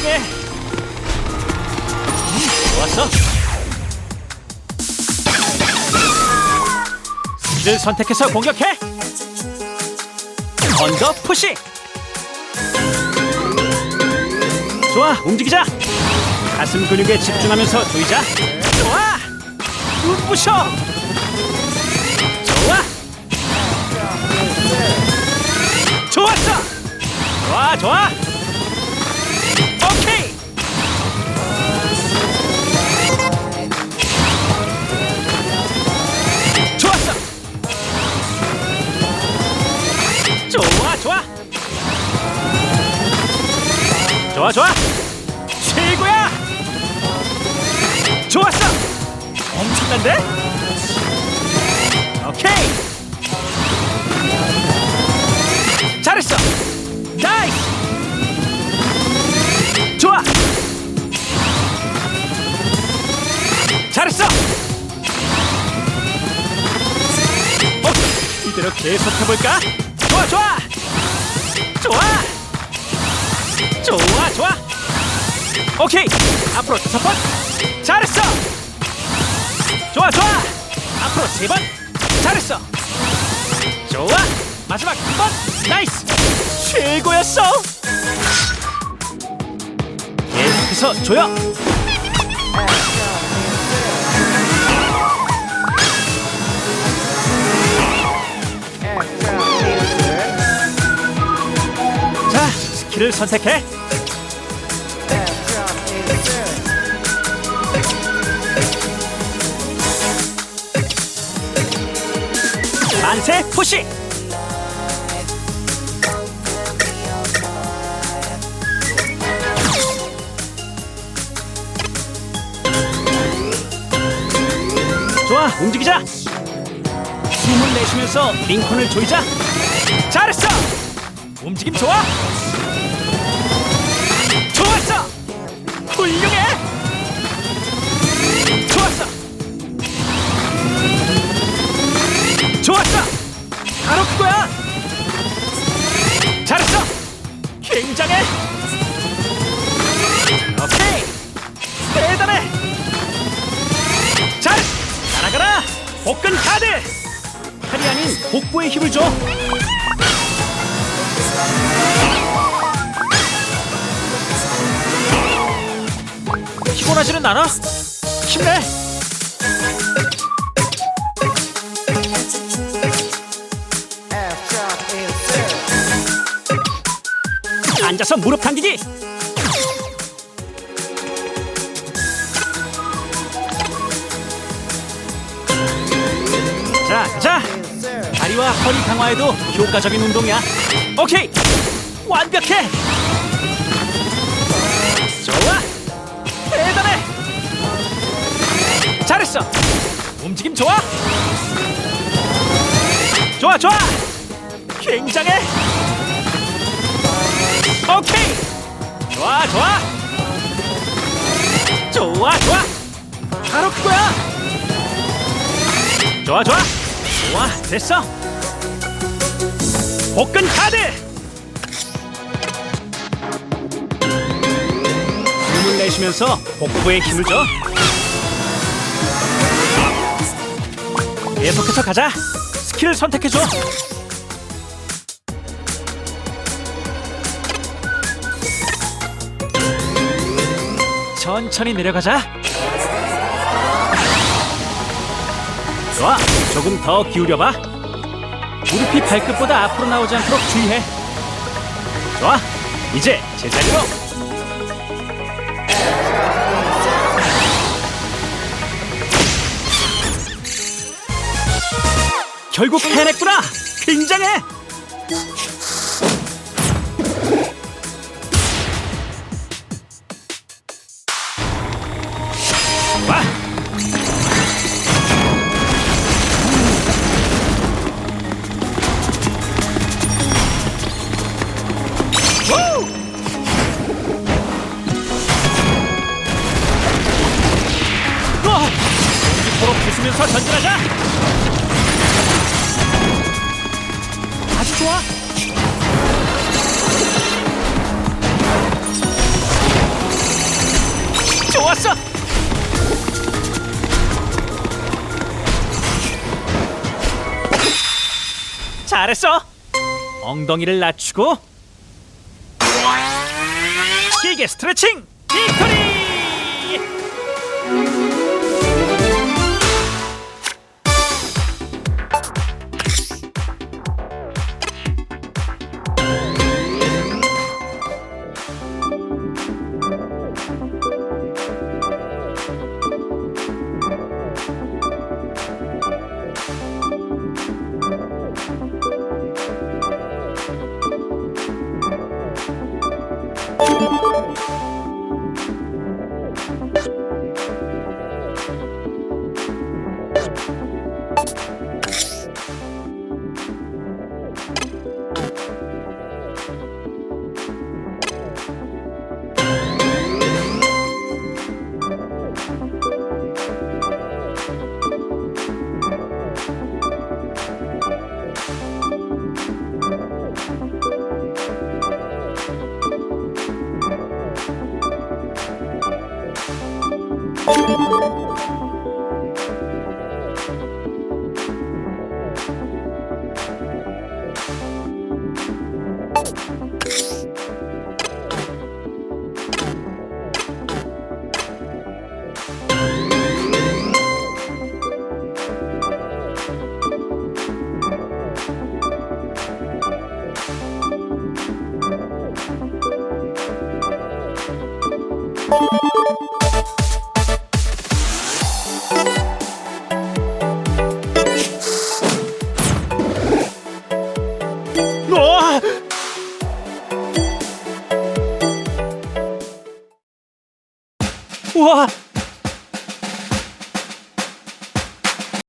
훌륭해! 음, 좋았어! 스킬을 선택해서 공격해! 언더 푸시! 좋아, 움직이자! 가슴 근육에 집중하면서 조이자! 좋아! 눈부셔! 좋아! 좋았어! 좋아, 좋아! 좋아, 좋아! 최고야! 좋았어! 엄청난데? 오케이! 잘했어! 나이스! 좋아! 잘했어! 어, 이대로 계속 해볼까? 좋아, 좋아! 좋아! 좋아, 좋아! 오케이! 앞으로 다섯 번! 잘했어! 좋아, 좋아! 앞으로 세 번! 잘했어! 좋아! 마지막 한 번! 나이스! 최고였어! 계속해서 조여! 스킬을 선택해! 만세 푸시! 좋아, 움직이자! 숨을 내쉬면서 링컨을 조이자! 잘했어! 움직임 좋아! 훌륭해! 좋았어! 좋았어! 바로 그거야! 잘했어! 굉장해! 오케이! 대단해! 잘! 날아가라! 복근 카드! 팔이 아닌 복부에 힘을 줘! 피곤하지는 않아? 힘내! 앉아서 무릎 당기기! 자, 가자! 다리와 허리 강화에도 효과적인 운동이야. 오케이! 완벽해! 좋아! 잘했어! 움직임 좋아! 좋아, 좋아! 굉장해! 오케이! 좋아, 좋아! 좋아, 좋아! 바로 그거야! 좋아, 좋아! 좋아, 됐어! 복근 카드! 숨을 내쉬면서 복부에 힘을 줘. 계속해서 가자. 스킬 선택해줘. 천천히 내려가자. 좋아, 조금 더 기울여봐. 무릎이 발끝보다 앞으로 나오지 않도록 주의해. 좋아, 이제 제자리로. 결국 해냈구나. 굉장해. 잘했어. 엉덩이를 낮추고 길게 스트레칭. 빅토리!